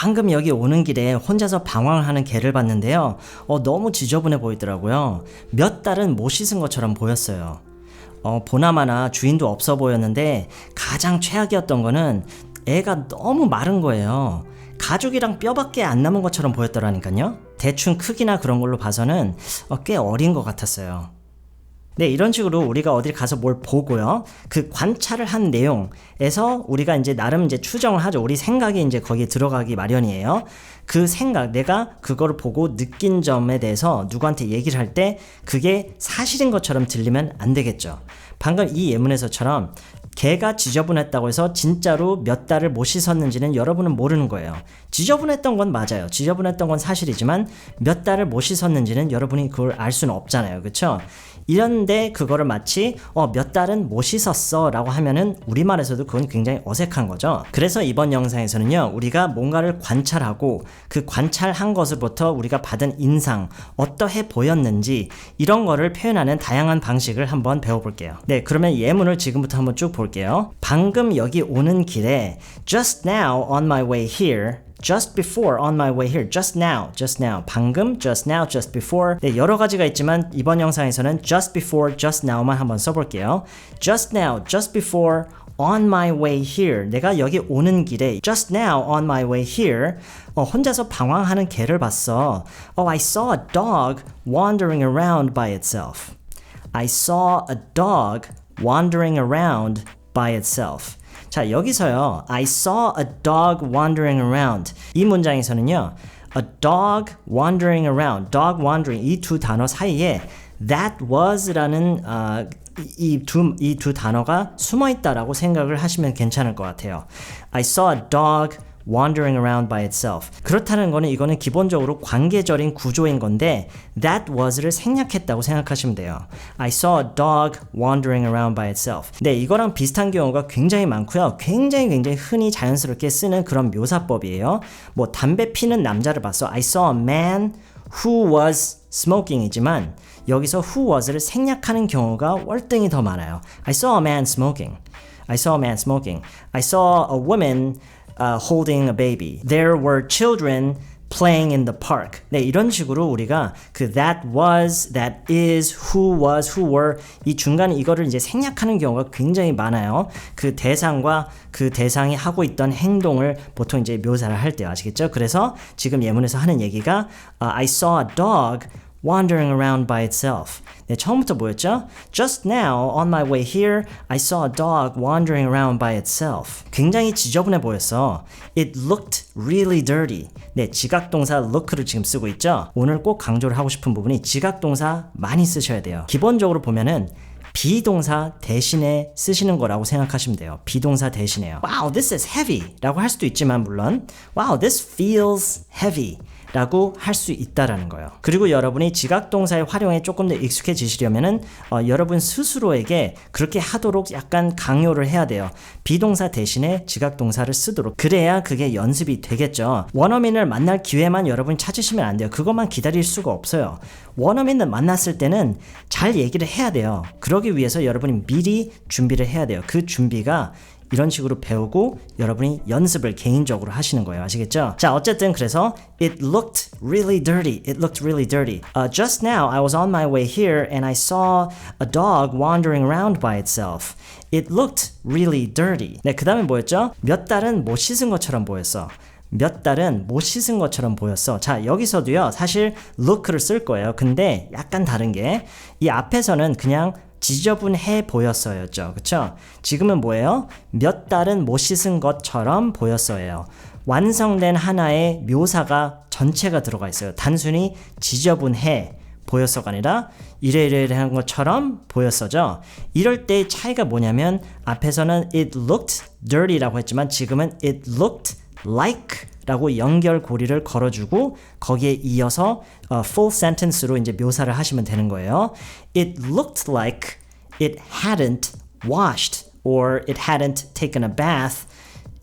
방금 여기 오는 길에 혼자서 방황을 하는 개를 봤는데요. 어, 너무 지저분해 보이더라고요. 몇 달은 못 씻은 것처럼 보였어요. 어, 보나마나 주인도 없어 보였는데 가장 최악이었던 거는 애가 너무 마른 거예요. 가죽이랑 뼈밖에 안 남은 것처럼 보였더라니까요. 대충 크기나 그런 걸로 봐서는 어, 꽤 어린 것 같았어요. 네, 이런 식으로 우리가 어딜 가서 뭘 보고요. 그 관찰을 한 내용에서 우리가 이제 나름 이제 추정을 하죠. 우리 생각이 이제 거기에 들어가기 마련이에요. 그 생각, 내가 그거를 보고 느낀 점에 대해서 누구한테 얘기를 할 때 그게 사실인 것처럼 들리면 안 되겠죠. 방금 이 예문에서처럼 개가 지저분했다고 해서 진짜로 몇 달을 못 씻었는지는 여러분은 모르는 거예요. 지저분했던 건 맞아요. 지저분했던 건 사실이지만 몇 달을 못 씻었는지는 여러분이 그걸 알 수는 없잖아요. 그쵸? 이런데 그거를 마치 어, 몇 달은 못 씻었어 라고 하면은 우리말에서도 그건 굉장히 어색한 거죠. 그래서 이번 영상에서는요, 우리가 뭔가를 관찰하고 그 관찰한 것으로부터 우리가 받은 인상, 어떠해 보였는지 이런 거를 표현하는 다양한 방식을 한번 배워볼게요. 네, 그러면 예문을 지금부터 한번 쭉 볼게요. 방금 여기 오는 길에 just now on my way here just before on my way here just now just now 방금 just now just before 네 여러 가지가 있지만 이번 영상에서는 just before just now만 한번 써볼게요 just now just before on my way here 내가 여기 오는 길에 just now on my way here 어, 혼자서 방황하는 개를 봤어 oh I saw a dog wandering around by itself I saw a dog wandering around by itself 자, 여기서요. I saw a dog wandering around. 이 문장에서는요. a dog wandering around, dog wandering 이 두 단어 사이에 that was라는 어, 이두 이 두 단어가 숨어 있다라고 생각을 하시면 괜찮을 것 같아요. I saw a dog wandering around by itself. 그렇다는 거는 이거는 기본적으로 관계절인 구조인 건데 that was를 생략했다고 생각하시면 돼요. I saw a dog wandering around by itself. 네, 이거랑 비슷한 경우가 굉장히 많고요. 굉장히 굉장히 흔히 자연스럽게 쓰는 그런 묘사법이에요. 뭐 담배 피는 남자를 봤어. I saw a man who was smoking이지만 여기서 who was를 생략하는 경우가 월등히 더 많아요. I saw a man smoking. I saw a man smoking. I saw a woman uh, holding a baby. There were children playing in the park. 네, 이런 식으로 우리가 그 that was, that is, who was, who were 이 중간에 이거를 이제 생략하는 경우가 굉장히 많아요. 그 대상과 그 대상이 하고 있던 행동을 보통 이제 묘사를 할때 아시겠죠? 그래서 지금 예문에서 하는 얘기가 uh, I saw a dog wandering around by itself. 네, 처음부터 뭐였죠? Just now, on my way here, I saw a dog wandering around by itself. 굉장히 지저분해 보였어. It looked really dirty. 네, 지각동사 look를 지금 쓰고 있죠? 오늘 꼭 강조를 하고 싶은 부분이 지각동사 많이 쓰셔야 돼요. 기본적으로 보면은 비동사 대신에 쓰시는 거라고 생각하시면 돼요. 비동사 대신에요. Wow, this is heavy 라고 할 수도 있지만 물론 Wow, this feels heavy 라고 할 수 있다라는 거예요. 그리고 여러분이 지각동사의 활용에 조금 더 익숙해지시려면은 어, 여러분 스스로에게 그렇게 하도록 약간 강요를 해야 돼요. 비동사 대신에 지각동사를 쓰도록 그래야 그게 연습이 되겠죠. 원어민을 만날 기회만 여러분 찾으시면 안 돼요. 그것만 기다릴 수가 없어요. 원어민을 만났을 때는 잘 얘기를 해야 돼요. 그러기 위해서 여러분이 미리 준비를 해야 돼요. 그 준비가 이런 식으로 배우고 여러분이 연습을 개인적으로 하시는 거예요. 아시겠죠? 자, 어쨌든 그래서 it looked really dirty. It looked really dirty. Uh, just now I was on my way here and I saw a dog wandering around by itself. It looked really dirty. 네, 그다음에 뭐였죠? 몇 달은 못 씻은 것처럼 보였어. 몇 달은 못 씻은 것처럼 보였어. 자, 여기서도요, 사실 look를 쓸 거예요. 근데 약간 다른 게, 이 앞에서는 그냥 지저분해 보였어였죠. 그쵸? 지금은 뭐예요? 몇 달은 못 씻은 것처럼 보였어요. 완성된 하나의 묘사가 전체가 들어가 있어요. 단순히 지저분해 보였어가 아니라 이래이래한 것처럼 보였어죠. 이럴 때 차이가 뭐냐면 앞에서는 it looked dirty라고 했지만 지금은 it looked like 라고 연결고리를 걸어주고 거기에 이어서 어, full sentence로 이제 묘사를 하시면 되는 거예요. It looked like it hadn't washed or it hadn't taken a bath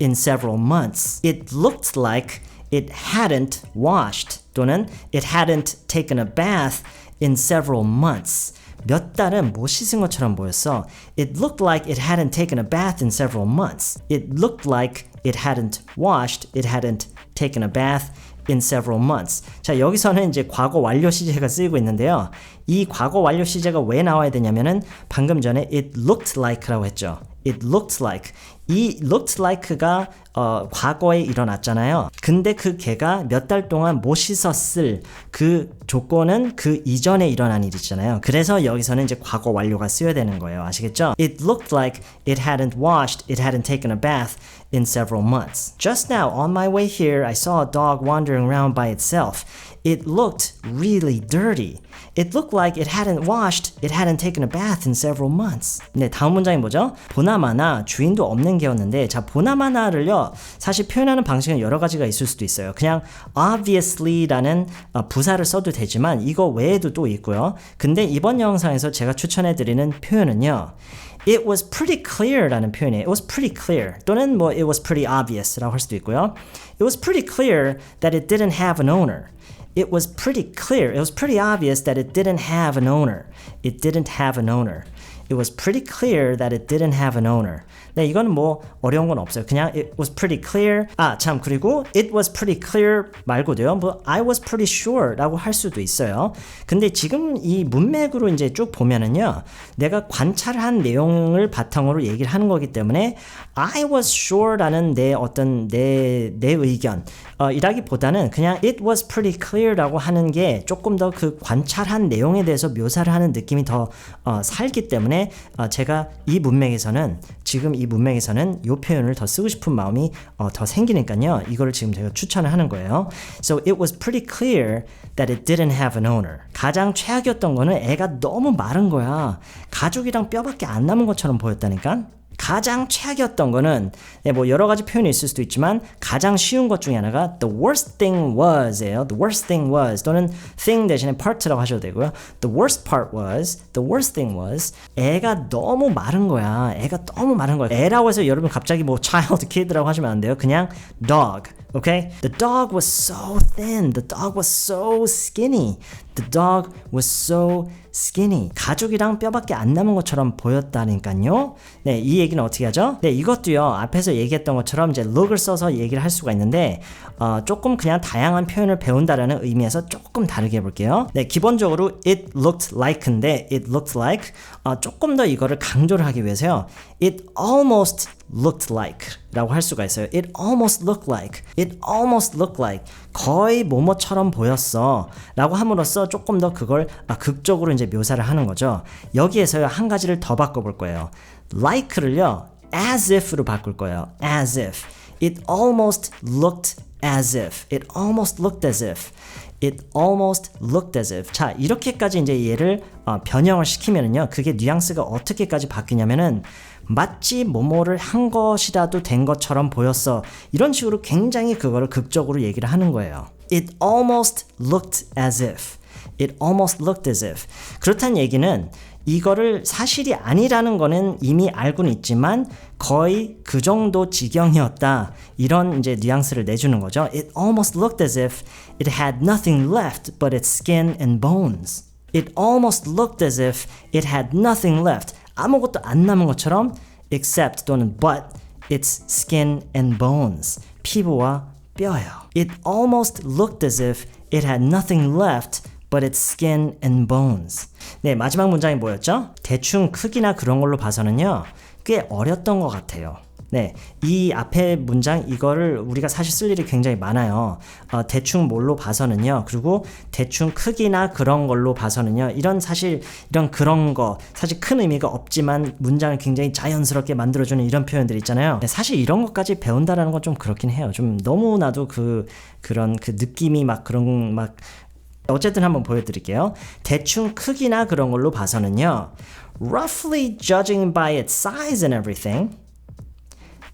in several months. It looked like it hadn't washed 또는 it hadn't taken a bath in several months. 몇 달은 못 씻은 것처럼 보였어. It looked like it hadn't taken a bath in several months. It looked like it hadn't washed, it hadn't taken a bath in several months. 자, 여기서는 이제 과거 완료 시제가 쓰이고 있는데요. 이 과거 완료 시제가 왜 나와야 되냐면은 방금 전에 it looked like라고 했죠. It looked like. 이 looked like가 어, 과거에 일어났잖아요. 근데 그 개가 몇 달 동안 못 씻었을 그 조건은 그 이전에 일어난 일이잖아요. 그래서 여기서는 이제 과거 완료가 쓰여야 되는 거예요. 아시겠죠? It looked like it hadn't washed, it hadn't taken a bath in several months. Just now, on my way here, I saw a dog wandering around by itself. It looked really dirty. It looked like it hadn't washed, it hadn't taken a bath in several months. 네, 다음 문장이 뭐죠? 보나마나 주인도 없는 개였는데, 자, 보나마나를요, 사실 표현하는 방식은 여러 가지가 있을 수도 있어요. 그냥 obviously라는 어, 부사를 써도 되지만, 이거 외에도 또 있고요. 근데 이번 영상에서 제가 추천해 드리는 표현은요, It was pretty clear라는 표현이에요. It was pretty clear 또는 뭐 it was pretty obvious라고 할 수도 있고요. It was pretty clear that it didn't have an owner. It was pretty clear. It was pretty obvious that it didn't have an owner. It didn't have an owner. It was pretty clear that it didn't have an owner. 네, 이거는 뭐 어려운 건 없어요. 그냥 it was pretty clear. 아, 참 그리고 it was pretty clear 말고도요. 뭐 I was pretty sure라고 할 수도 있어요. 근데 지금 이 문맥으로 이제 쭉 보면은요. 내가 관찰한 내용을 바탕으로 얘기를 하는 거기 때문에 I was sure라는 내 어떤 내 내 의견 어, 이라기보다는 그냥 it was pretty clear라고 하는 게 조금 더 그 관찰한 내용에 대해서 묘사를 하는 느낌이 더 어, 살기 때문에 어, 제가 이 문맥에서는 지금 이 문맥에서는 이 표현을 더 쓰고 싶은 마음이 어, 더 생기니까요. 이거를 지금 제가 추천을 하는 거예요. So it was pretty clear that it didn't have an owner. 가장 최악이었던 거는 애가 너무 마른 거야. 가죽이랑 뼈밖에 안 남은 것처럼 보였다니까. 가장 최악이었던 거는 네, 뭐 여러 가지 표현이 있을 수도 있지만 가장 쉬운 것 중에 하나가 the worst thing was예요. the worst thing was 또는 thing 대신에 part라고 하셔도 되고요. the worst part was the worst thing was 애가 너무 마른 거야. 애가 너무 마른 거야. 애라고 해서 여러분 갑자기 뭐 child kid라고 하시면 안 돼요. 그냥 dog. Okay? The dog was so thin. The dog was so skinny. The dog was so skinny. 가죽이랑 뼈밖에 안 남은 것처럼 보였다니까요. 네, 이 얘기는 어떻게 하죠? 네, 이것도요. 앞에서 얘기했던 것처럼 이제 look을 써서 얘기를 할 수가 있는데 어, 조금 그냥 다양한 표현을 배운다라는 의미에서 조금 다르게 해볼게요. 네, 기본적으로 it looked like인데 it looked like 어, 조금 더 이거를 강조를 하기 위해서요. it almost looked like 라고 할 수가 있어요. It almost looked like. It almost looked like. 거의 뭐뭐처럼 보였어. 라고 함으로써 조금 더 그걸 아, 극적으로 이제 묘사를 하는 거죠. 여기에서요, 한 가지를 더 바꿔볼 거예요. like를요, as if로 바꿀 거예요. as if. It almost looked as if. It almost looked as if. It almost looked as if. 자, 이렇게까지 이제 얘를 어, 변형을 시키면은요, 그게 뉘앙스가 어떻게까지 바뀌냐면은 마치 뭐뭐를 한 것이라도 된 것처럼 보였어. 이런 식으로 굉장히 그거를 극적으로 얘기를 하는 거예요. It almost looked as if. It almost looked as if. 그렇다는 얘기는 이거를 사실이 아니라는 거는 이미 알고는 있지만 거의 그 정도 지경이었다. 이런 이제 뉘앙스를 내주는 거죠. It almost looked as if it had nothing left but its skin and bones. It almost looked as if it had nothing left. 아무것도 안 남은 것처럼 except 또는 but its skin and bones. 피부와 뼈예요. It almost looked as if it had nothing left but its skin and bones. 네, 마지막 문장이 뭐였죠? 대충 크기나 그런 걸로 봐서는요, 꽤 어렸던 것 같아요. 네, 이 앞에 문장 이거를 우리가 사실 쓸 일이 굉장히 많아요. 어, 대충 뭘로 봐서는요. 그리고 대충 크기나 그런 걸로 봐서는요. 이런 사실 이런 그런 거 사실 큰 의미가 없지만 문장을 굉장히 자연스럽게 만들어주는 이런 표현들 있잖아요. 네, 사실 이런 것까지 배운다라는 건 좀 그렇긴 해요. 좀 너무나도 그 그런 그 느낌이 막 그런 막 어쨌든 한번 보여드릴게요. 대충 크기나 그런 걸로 봐서는요. Roughly judging by its size and everything.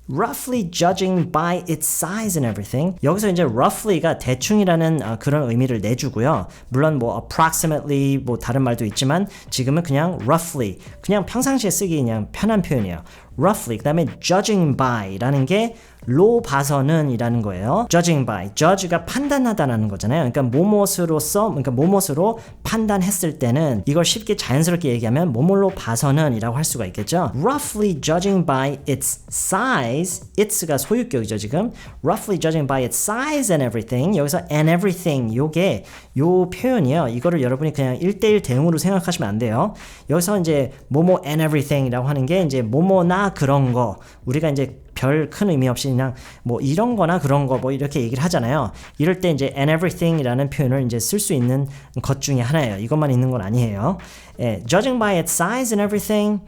Roughly judging by its size and everything. 여기서 이제 roughly가 대충이라는 어, 그런 의미를 내주고요. 물론 뭐 approximately 뭐 다른 말도 있지만 지금은 그냥 roughly 그냥 평상시에 쓰기 그냥 편한 표현이에요. Roughly. 그다음에 judging by라는 게 로 봐서는이라는 거예요. judging by. judge가 판단하다라는 거잖아요. 그러니까 뭐뭇으로서 그러니까 뭐뭇으로 판단했을 때는 이걸 쉽게 자연스럽게 얘기하면 뭐뭘로 봐서는이라고 할 수가 있겠죠. roughly judging by its size. its가 소유격이죠, 지금. roughly judging by its size and everything. 여기서 and everything 요게 요 표현이요. 이거를 여러분이 그냥 1대1 대응으로 생각하시면 안 돼요. 여기서 이제 뭐뭐 and everything이라고 하는 게 이제 뭐뭐나 그런 거. 우리가 이제 별 큰 의미 없이 그냥 뭐 이런 거나 그런 거 뭐 이렇게 얘기를 하잖아요. 이럴 때 이제 and everything이라는 표현을 이제 쓸 수 있는 것 중에 하나예요. 이것만 있는 건 아니에요. 예, judging by its size and everything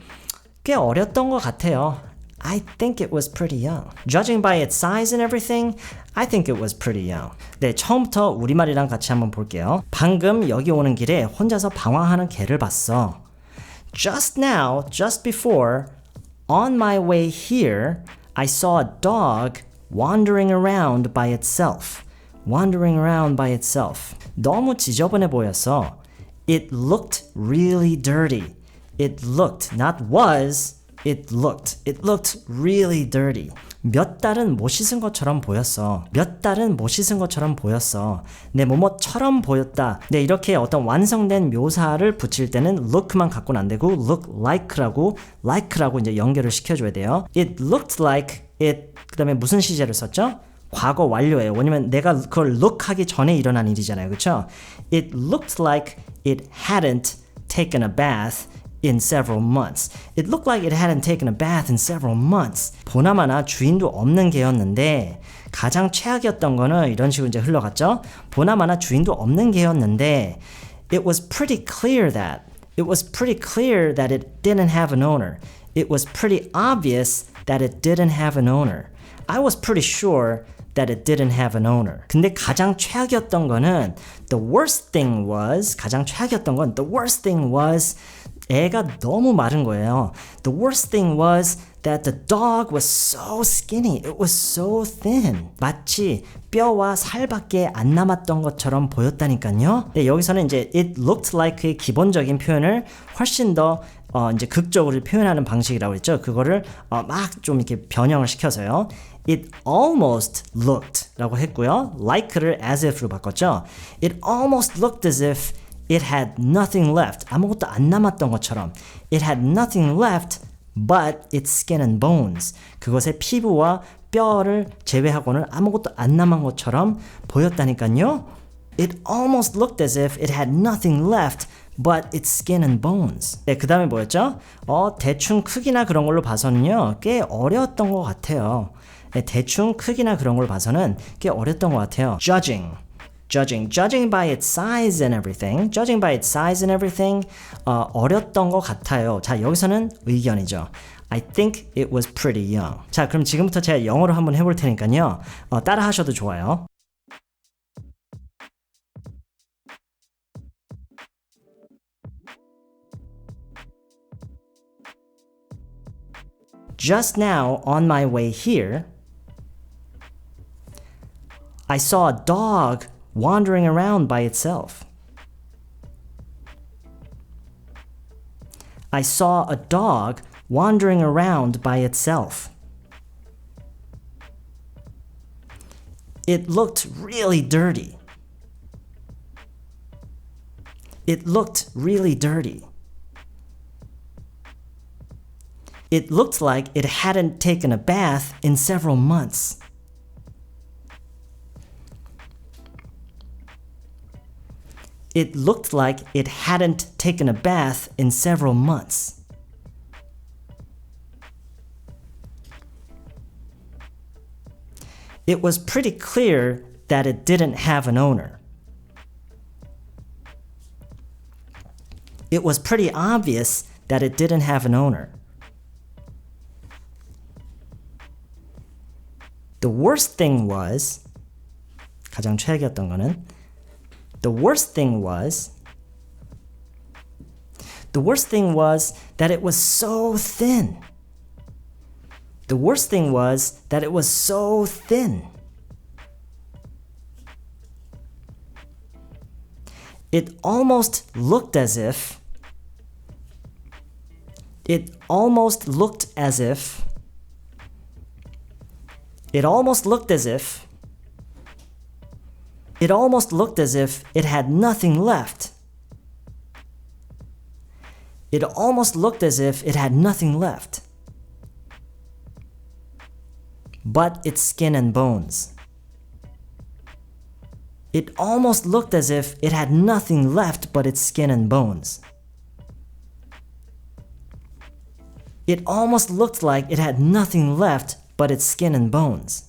꽤 어렸던 것 같아요. I think it was pretty young. Judging by its size and everything, I think it was pretty young. 네, 처음부터 우리말이랑 같이 한번 볼게요. 방금 여기 오는 길에 혼자서 방황하는 개를 봤어. Just now, just before, on my way here, I saw a dog wandering around by itself. Wandering around by itself. 너무 지저분해 보였어. It looked really dirty. It looked, not was, it looked. It looked really dirty. 몇 달은 못 씻은 것처럼 보였어. 몇 달은 못 씻은 것처럼 보였어. 내 뭐뭐처럼 보였다. 네, 이렇게 어떤 완성된 묘사를 붙일 때는 look만 갖고는 안 되고 look like라고 like라고 이제 연결을 시켜줘야 돼요. It looked like it 그다음에 무슨 시제를 썼죠? 과거 완료예요. 왜냐면 내가 그걸 look하기 전에 일어난 일이잖아요. 그렇죠? It looked like it hadn't taken a bath in several months. It looked like it hadn't taken a bath in several months. 보나마나 주인도 없는 개였는데 가장 최악이었던 거는 이런 식으로 이제 흘러갔죠. 보나마나 주인도 없는 개였는데 it was pretty clear that it was pretty clear that it didn't have an owner. It was pretty obvious that it didn't have an owner. I was pretty sure that it didn't have an owner. 근데 가장 최악이었던 거는 the worst thing was 가장 최악이었던 건 the worst thing was 애가 너무 마른 거예요. The worst thing was that the dog was so skinny. It was so thin. 마치 뼈와 살밖에 안 남았던 것처럼 보였다니까요. 네, 여기서는 이제 it looked like의 기본적인 표현을 훨씬 더 어, 이제 극적으로 표현하는 방식이라고 했죠. 그거를 어, 막좀 이렇게 변형을 시켜서요. It almost looked 라고 했고요. like를 as if로 바꿨죠. It almost looked as if it had nothing left. 아무것도 안 남았던 것처럼. It had nothing left but its skin and bones. 그것의 피부와 뼈를 제외하고는 아무것도 안 남은 것처럼 보였다니까요. It almost looked as if it had nothing left but its skin and bones. 네, 그 다음에 뭐였죠? 어, 대충 크기나 그런 걸로 봐서는요, 꽤 어려웠던 것 같아요. 네, 대충 크기나 그런 걸 봐서는 꽤 어렸던 것 같아요. Judging. Judging, judging by its size and everything, judging by its size and everything, 어, 어렸던 것 같아요. 자, 여기서는 의견이죠. I think it was pretty young. 자, 그럼 지금부터 제가 영어로 한번 해볼 테니까요. 어, 따라 하셔도 좋아요. Just now, on my way here, I saw a dog wandering around by itself. I saw a dog wandering around by itself. It looked really dirty. It looked really dirty. It looked like it hadn't taken a bath in several months. It looked like it hadn't taken a bath in several months. It was pretty clear that it didn't have an owner. It was pretty obvious that it didn't have an owner. The worst thing was 가장 최악이었던 거는 the worst thing was the worst thing was that it was so thin. The worst thing was that it was so thin. It almost looked as if It almost looked as if. It almost looked as if. It almost looked as if it had nothing left. It almost looked as if it had nothing left. But its skin and bones. It almost looked as if it had nothing left but its skin and bones. It almost looked like it had nothing left but its skin and bones.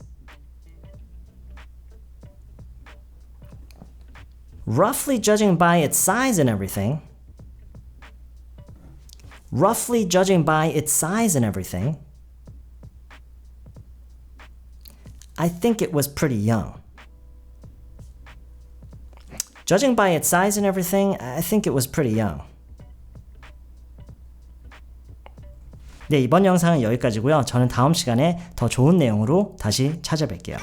Roughly judging by its size and everything, roughly judging by its size and everything, I think it was pretty young. Judging by its size and everything, I think it was pretty young. 네, 이번 영상은 여기까지고요. 저는 다음 시간에 더 좋은 내용으로 다시 찾아뵐게요.